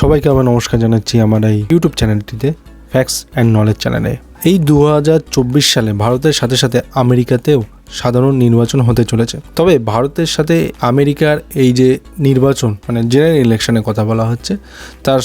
সবাইকে আবার নমস্কার জানাচ্ছি আমার এই ইউটিউব চ্যানেলটিতে ফ্যাক্টস অ্যান্ড নলেজ চ্যানেলে এই দু হাজার চব্বিশ সালে ভারতের সাথে সাথে আমেরিকাতেও সাধারণ নির্বাচন হতে চলেছে। তবে ভারতের সাথে আমেরিকার এই যে নির্বাচন মানে জেনারেল ইলেকশনের কথা বলা হচ্ছে, তার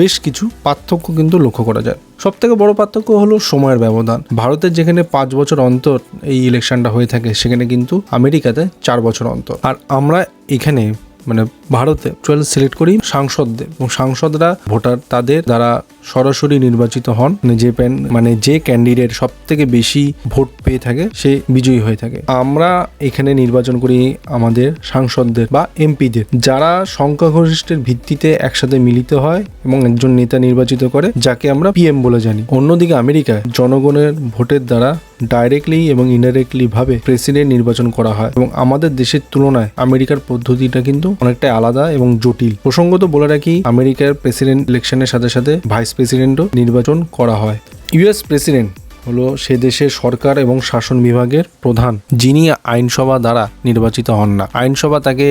বেশ কিছু পার্থক্য কিন্তু লক্ষ্য করা যায়। সব থেকে বড় পার্থক্য হলো সময়ের ব্যবধান। ভারতের যেখানে পাঁচ বছর অন্তর এই ইলেকশনটা হয়ে থাকে, সেখানে কিন্তু আমেরিকাতে চার বছর অন্তর। আর আমরা এখানে মানে ভারতে টুয়েলভ সিলেক্ট করি সাংসদদের। এবং সাংসদরা ভোটার তাদের দ্বারা সরাসরি নির্বাচিত হন। মানে যে প্যান মানে যে ক্যান্ডিডেট সব থেকে বেশি ভোট পেয়ে থাকে, সে বিজয়ী হয়ে থাকে। আমরা এখানে নির্বাচন করি আমাদের সাংসদদের বা এমপিদের। যারা সংখ্যাগরিষ্ঠের ভিত্তিতে একসাথে মিলিত হয় এবং একজন নেতা নির্বাচিত করে, যাকে আমরা পিএম বলে জানি। অন্যদিকে আমেরিকায় জনগণের ভোটের দ্বারা ডাইরেক্টলি এবং ইনডাইরেক্টলি ভাবে প্রেসিডেন্ট নির্বাচন করা হয় এবং আমাদের দেশের তুলনায় আমেরিকার পদ্ধতিটা কিন্তু অনেকটাই আলাদা এবং জটিল। প্রসঙ্গত বলে রাখি, আমেরিকার প্রেসিডেন্ট ইলেকশনের সাথে সাথে ভাইস প্রেসিডেন্টও নির্বাচন করা হয়। ইউএস প্রেসিডেন্ট হলো সে দেশের সরকার এবং শাসন বিভাগের প্রধান, যিনি আইনসভা দ্বারা নির্বাচিত হন না। আইনসভা তাকে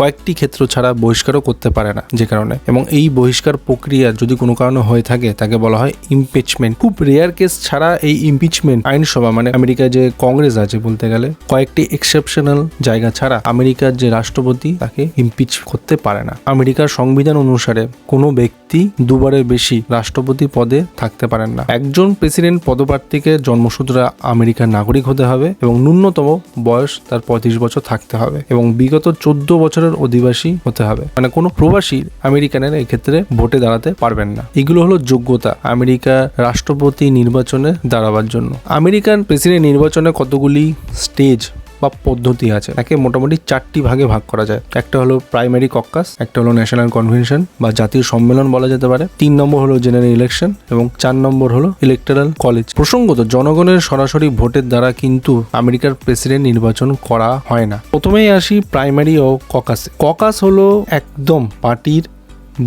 কয়েকটি ক্ষেত্র ছাড়া বহিষ্কারও করতে পারে না, যে কারণে। এবং এই বহিষ্কার প্রক্রিয়া যদি কোনো কারণে হয়ে থাকে, তাকে বলা হয় ইমপিচমেন্ট খুব রেয়ার কেস ছাড়া এই ইমপিচমেন্ট আইনসভা মানে আমেরিকায় যে কংগ্রেস আছে বলতে গেলে, কয়েকটি এক্সেপশনাল জায়গা ছাড়া আমেরিকার যে রাষ্ট্রপতি তাকে ইমপিচ করতে পারে না। আমেরিকার সংবিধান অনুসারে কোনো ব্যক্তি দুবারের বেশি রাষ্ট্রপতি পদে থাকতে পারেন না। একজন প্রেসিডেন্ট পদপ্রার্থীকে জন্মসূত্রে আমেরিকার নাগরিক হতে হবে এবং ন্যূনতম বয়স তার পঁয়ত্রিশ বছর থাকতে হবে এবং বিগত চোদ্দ বছরের অধিবাসী হতে হবে। মানে কোনো প্রবাসী আমেরিকানের এই ক্ষেত্রে ভোটে দাঁড়াতে পারবেন না। এগুলো হলো যোগ্যতা আমেরিকার রাষ্ট্রপতি নির্বাচনে দাঁড়াবার জন্য। আমেরিকান প্রেসিডেন্ট নির্বাচনে কতগুলি স্টেজ বা পদ্ধতি আছে। তাকে মোটামুটি চারটি ভাগে ভাগ করা যায়। একটা হলো প্রাইমারি কক্কাস একটা হলো ন্যাশনাল কনভেনশন বা জাতীয় সম্মেলন বলা যেতে পারে। তিন নম্বর হলো জেনারেল ইলেকশন এবং চার নম্বর হলো ইলেকট্রাল কলেজ প্রসঙ্গত, জনগণের সরাসরি ভোটের দ্বারা কিন্তু আমেরিকার প্রেসিডেন্ট নির্বাচন করা হয় না। প্রথমেই আসি প্রাইমারি ও ককাসে ককাস হলো একদম পার্টির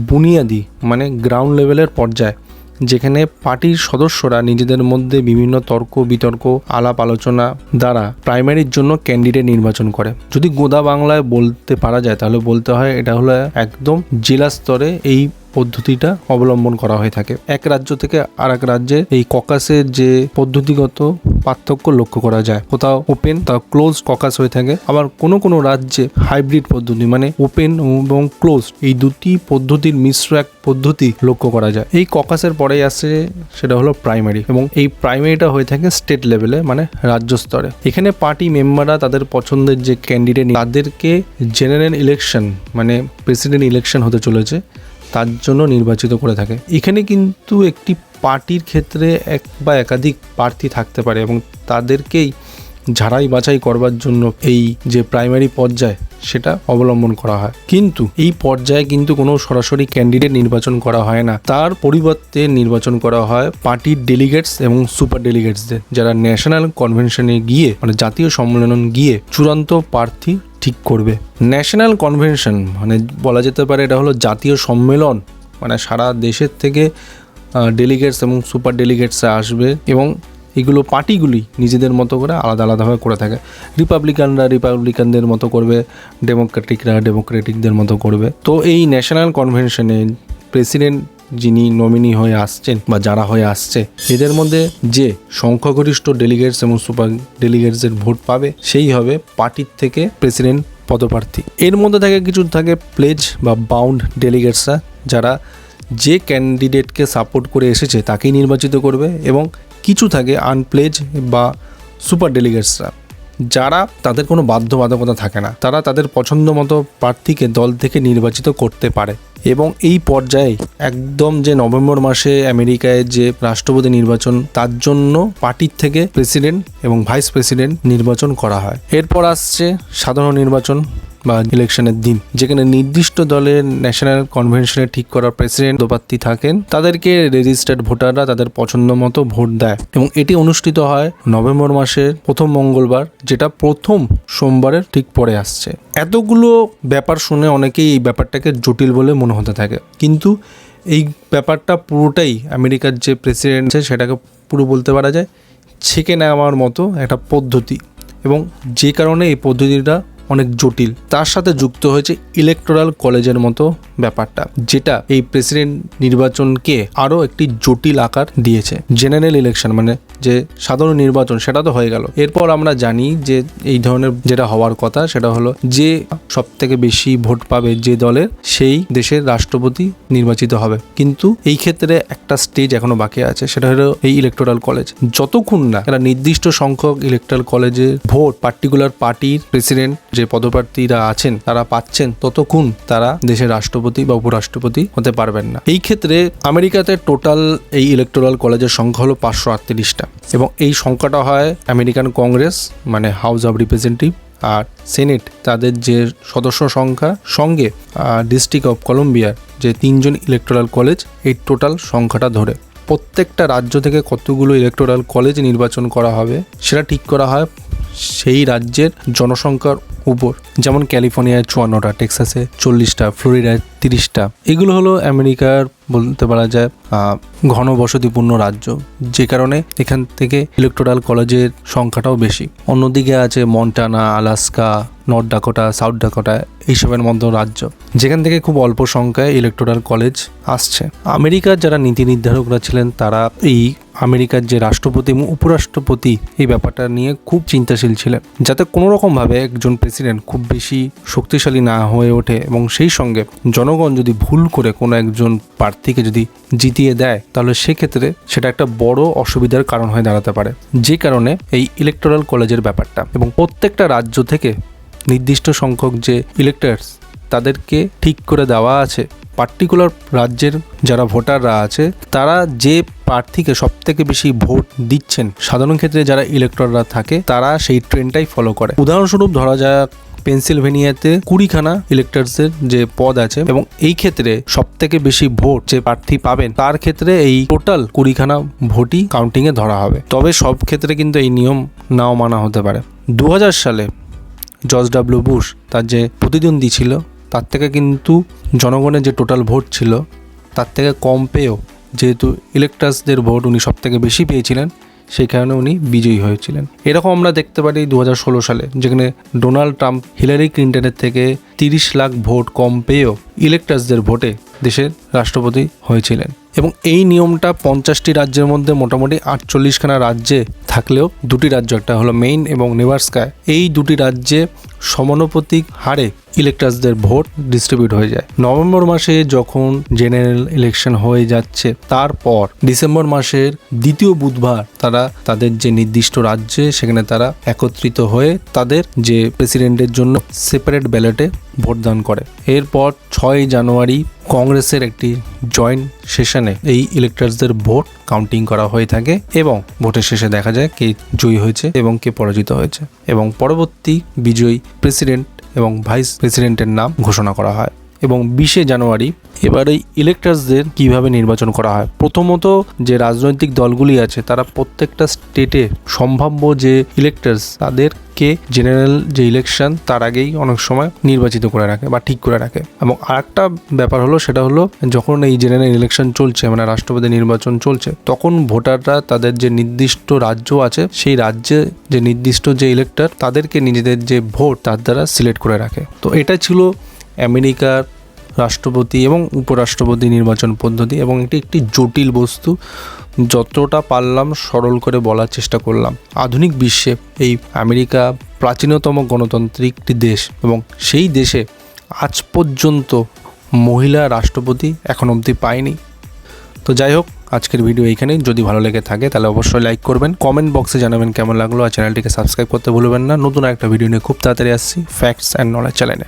বুনিয়াদি মানে গ্রাউন্ড লেভেলের পর্যায়ে। যেখানে পার্টির সদস্যরা নিজেদের মধ্যে বিভিন্ন তর্ক, বিতর্ক, আলাপ আলোচনা দ্বারা প্রাইমারির জন্য ক্যান্ডিডেট নির্বাচন করে। যদি গোদা বাংলায় বলতে পারা যায়, তাহলে বলতে হয় এটা হলো একদম জেলা স্তরে এই পদ্ধতিটা অবলম্বন করা হয়ে থাকে। এক রাজ্য থেকে আর এক রাজ্যে এই ককাসের যে পদ্ধতিগত পার্থক্য লক্ষ্য করা যায়। কোথাও ওপেন তা ক্লোজ ককাস হয়ে থাকে। আবার কোনো কোনো রাজ্যে হাইব্রিড পদ্ধতি মানে ওপেন এবং ক্লোজ এই দুটি পদ্ধতির মিশ্র এক পদ্ধতি লক্ষ্য করা যায়। এই ককাসের পরেই আসে সেটা হলো প্রাইমারি এবং এই প্রাইমারিটা হয়ে থাকে স্টেট লেভেলে মানে রাজ্য স্তরে। এখানে পার্টি মেম্বাররা তাদের পছন্দের যে ক্যান্ডিডেট তাদেরকে জেনারেল ইলেকশন মানে প্রেসিডেন্ট ইলেকশন হতে চলেছে, তার জন্য নির্বাচিত করে থাকে। এখানে কিন্তু একটি পার্টির ক্ষেত্রে এক বা একাধিক প্রার্থী থাকতে পারে এবং তাদেরকেই ঝাড়াই বাছাই করবার জন্য এই যে প্রাইমারি পর্যায়, সেটা অবলম্বন করা হয়। কিন্তু এই পর্যায়ে কিন্তু কোনো সরাসরি ক্যান্ডিডেট নির্বাচন করা হয় না। তার পরিবর্তে নির্বাচন করা হয় পার্টির ডেলিগেটস এবং সুপার ডেলিগেটসদের, যারা ন্যাশনাল কনভেনশনে গিয়ে মানে জাতীয় সম্মেলন গিয়ে চূড়ান্ত প্রার্থী ঠিক করবে। ন্যাশনাল কনভেনশন মানে বলা যেতে পারে এটা হলো জাতীয় সম্মেলন মানে সারা দেশের থেকে ডেলিগেটস এবং সুপার ডেলিগেটসরা আসবে এবং এগুলো পার্টিগুলি নিজেদের মতো করে আলাদা আলাদাভাবে করে থাকে। রিপাবলিকানরা রিপাবলিকানদের মতো করবে ডেমোক্রেটিকরা ডেমোক্রেটিকদের মতো করবে। তো এই ন্যাশনাল কনভেনশনে প্রেসিডেন্ট যিনি নমিনি হয়ে আসছেন বা যারা হয়ে আসছে, এদের মধ্যে যে সংখ্যাগরিষ্ঠ ডেলিগেটস এবং সুপার ডেলিগেটসের ভোট পাবে, সেই হবে পার্টির থেকে প্রেসিডেন্ট পদপ্রার্থী। এর মধ্যে থাকে কিছু থাকে প্লেজ বা বাউন্ড ডেলিগেটসরা যারা যে ক্যান্ডিডেটকে সাপোর্ট করে এসেছে তাকেই নির্বাচিত করবে এবং কিছু থাকে আনপ্লেজ বা সুপার ডেলিগেটসরা, যারা তাদের কোনো বাধ্যবাধকতা থাকে না। তারা তাদের পছন্দ মতো প্রার্থীকে দল থেকে নির্বাচিত করতে পারে এবং এই পর্যায়ে একদম যে নভেম্বর মাসে আমেরিকায় যে রাষ্ট্রপতি নির্বাচন, তার জন্য পার্টির থেকে প্রেসিডেন্ট এবং ভাইস প্রেসিডেন্ট নির্বাচন করা হয়। এরপর আসছে সাধারণ নির্বাচন। বা ইলেকশনের দিন, যেখানে নির্দিষ্ট দলের ন্যাশনাল কনভেনশনে ঠিক করা প্রেসিডেন্ট পদপ্রার্থী থাকেন, তাদেরকে রেজিস্টার্ড ভোটাররা তাদের পছন্দ মতো ভোট দেয়। এবং এটি অনুষ্ঠিত হয় নভেম্বর মাসের প্রথম মঙ্গলবার, যেটা প্রথম সোমবারের ঠিক পরে আসছে। এতগুলো ব্যাপার শুনে অনেকেই এই ব্যাপারটাকে জটিল বলে মনে হতে থাকে। কিন্তু এই ব্যাপারটা পুরোটাই আমেরিকার যে প্রেসিডেন্ট আছে, সেটাকে পুরো বলতে পারা যায়, ছেঁকে নেওয়ার মতো একটা পদ্ধতি। এবং যে কারণে এই পদ্ধতিটা অনেক জটিল। তার সাথে যুক্ত হয়েছে ইলেকটোরাল কলেজের মতো ব্যাপারটা, যেটা এই প্রেসিডেন্ট নির্বাচনকে আরও একটি জটিল আকার দিয়েছে। জেনারেল ইলেকশন মানে যে সাধারণ নির্বাচন, সেটা তো হয়ে গেল। এরপর আমরা জানি যে এই ধরনের যেটা হওয়ার কথা, সেটা হলো যে সব থেকে বেশি ভোট পাবে যে দলের, সেই দেশের রাষ্ট্রপতি নির্বাচিত হবে। কিন্তু এই ক্ষেত্রে একটা স্টেজ এখনও বাকি আছে, সেটা হলো এই ইলেকটোরাল কলেজ যতক্ষণ না একটা নির্দিষ্ট সংখ্যক ইলেকট্রাল কলেজের ভোট পার্টিকুলার পার্টির প্রেসিডেন্ট যে পদপ্রার্থীরা আছেন, তারা পাচ্ছেন ততক্ষণ তারা দেশের রাষ্ট্রপতি বা উপরাষ্ট্রপতি হতে পারবেন না। এই ক্ষেত্রে আমেরিকাতে টোটাল এই ইলেকটোরাল কলেজের সংখ্যা হলো পাঁচশো আটত্রিশটা এবং এই সংখ্যাটা হয় আমেরিকান কংগ্রেস মানে হাউস অব রিপ্রেজেন্টেটিভ আর সেনেট তাদের যে সদস্য সংখ্যা, সঙ্গে ডিস্ট্রিক্ট অফ কলম্বিয়ার যে তিনজন ইলেকটোরাল কলেজ এই টোটাল সংখ্যাটা ধরে। প্রত্যেকটা রাজ্য থেকে কতগুলো ইলেকটোরাল কলেজ নির্বাচন করা হবে, সেটা ঠিক করা হয় সেই রাজ্যের জনসংখ্যার উপর যেমন ক্যালিফোর্নিয়ায় চুয়ান্নটা টেক্সাসে চল্লিশটা ফ্লোরিডায় তিরিশটা। এগুলো হলো আমেরিকার বলতে পারা যায় আহ, ঘনবসতিপূর্ণ রাজ্য। যে কারণে এখান থেকে ইলেকটোরাল কলেজের সংখ্যাটাও বেশি। অন্যদিকে আছে Montana Alaska North Dakota South Dakota এইসবের মতো রাজ্য। যেখান থেকে খুব অল্প সংখ্যায় ইলেকটোরাল কলেজ আসছে। আমেরিকার যারা নীতি নির্ধারকরা ছিলেন তারা এই আমেরিকার যে রাষ্ট্রপতি এবং উপরাষ্ট্রপতি এই ব্যাপারটা নিয়ে খুব চিন্তাশীল ছিলেন। যাতে কোনো রকমভাবে একজন প্রেসিডেন্ট খুব বেশি শক্তিশালী না হয়ে ওঠে এবং সেই সঙ্গে জনগণ যদি ভুল করে কোনো একজন প্রার্থীকে যদি জিতিয়ে দেয়, তাহলে সেক্ষেত্রে সেটা একটা বড় অসুবিধার কারণ হয়ে দাঁড়াতে পারে। যে কারণে এই ইলেকটোরাল কলেজের ব্যাপারটা এবং প্রত্যেকটা রাজ্য থেকে নির্দিষ্ট সংখ্যক যে ইলেক্টার্স তাদেরকে ঠিক করে দেওয়া আছে। পার্টিকুলার রাজ্যের যারা ভোটাররা আছে, তারা যে প্রার্থীকে সব থেকে বেশি ভোট দিচ্ছেন, সাধারণ ক্ষেত্রে যারা ইলেক্টররা থাকে, তারা সেই ট্রেনটাই ফলো করে। উদাহরণস্বরূপ ধরা যাক পেনসিলভেনিয়াতে কুড়িখানা ইলেক্টার্সের যে পদ আছে এবং এই ক্ষেত্রে সব থেকে বেশি ভোট যে প্রার্থী পাবেন, তার ক্ষেত্রে এই টোটাল কুড়িখানা ভোটই কাউন্টিং এ ধরা হবে। তবে সব ক্ষেত্রে কিন্তু এই নিয়ম নাও মানা হতে পারে। দু হাজার সালে জর্জ ডাব্লিউ বুশ তার যে প্রতিদ্বন্দ্বী ছিল, তার থেকে কিন্তু জনগণের যে টোটাল ভোট ছিল, তার থেকে কম পেয়েও যেহেতু ইলেকটার্সদের ভোট উনি সব থেকে বেশি পেয়েছিলেন সেই কারণে উনি বিজয়ী হয়েছিলেন। এরকম আমরা দেখতে পারি দু হাজার ষোলো সালে, যেখানে ডোনাল্ড ট্রাম্প, হিলারি ক্লিন্টনের থেকে তিরিশ লাখ ভোট কম পেয়েও ইলেকটার্সদের ভোটে দেশের রাষ্ট্রপতি হয়েছিলেন। এবং এই নিয়মটা পঞ্চাশটি রাজ্যের মধ্যে মোটামুটি আটচল্লিশখানা রাজ্যে থাকলেও দুটি রাজ্য, একটা হলো মেইন এবং নেভারস্কায়। এই দুটি রাজ্যে সমানুপাতিক হারে ইলেকটার্সদের ভোট ডিস্ট্রিবিউট হয়ে যায়। নভেম্বর মাসে যখন জেনারেল ইলেকশন হয়ে যাচ্ছে, তারপর ডিসেম্বর মাসের দ্বিতীয় বুধবার তারা তাদের যে নির্দিষ্ট রাজ্যে সেখানে তারা একত্রিত হয়ে তাদের যে প্রেসিডেন্টের জন্য সেপারেট ব্যালটে ভোটদান করে। এরপর ছয় জানুয়ারি কংগ্রেসের একটি জয়েন্ট সেশনে এই ইলেকটার্সদের ভোট কাউন্টিং করা হয়ে থাকে এবং ভোটের শেষে দেখা যায় কে জয়ী হয়েছে এবং কে পরাজিত হয়েছে। এবং পরবর্তী বিজয়ী প্রেসিডেন্ট এবং ভাইস প্রেসিডেন্টের নাম ঘোষণা করা হয়। এবং বিশে জানুয়ারি এবার এই ইলেক্টার্সদের কীভাবে নির্বাচন করা হয়? প্রথমত যে রাজনৈতিক দলগুলি আছে, তারা প্রত্যেকটা স্টেটে সম্ভাব্য যে ইলেক্টার্স তাদেরকে জেনারেল যে ইলেকশন তার আগেই অনেক সময় নির্বাচিত করে রাখে বা ঠিক করে রাখে। এবং আরেকটা ব্যাপার হলো, সেটা হলো যখন এই জেনারেল ইলেকশন চলছে মানে রাষ্ট্রপতি নির্বাচন চলছে, তখন ভোটাররা তাদের যে নির্দিষ্ট রাজ্য আছে, সেই রাজ্যে যে নির্দিষ্ট যে ইলেক্টর তাদেরকে নিজেদের যে ভোট, তার দ্বারা সিলেক্ট করে রাখে। তো এটা ছিল আমেরিকার রাষ্ট্রপতি এবং উপরাষ্ট্রপতি নির্বাচন পদ্ধতি এবং এটি একটি জটিল বস্তু। যতটা পারলাম সরল করে বলার চেষ্টা করলাম। আধুনিক বিশ্বে এই আমেরিকা প্রাচীনতম গণতান্ত্রিক একটি দেশ এবং সেই দেশে আজ পর্যন্ত মহিলা রাষ্ট্রপতি এখন অবধি পায়নি। তো যাই হোক, আজকের ভিডিও এইখানেই। যদি ভালো লেগে থাকে, তাহলে অবশ্যই লাইক করবেন। কমেন্ট বক্সে জানাবেন কেমন লাগল আর চ্যানেলটিকে সাবস্ক্রাইব করতে ভুলবেন না। নতুন একটা ভিডিও নিয়ে খুব তাড়াতাড়ি আসছি। ফ্যাক্টস অ্যান্ড নলেজ চ্যানেলে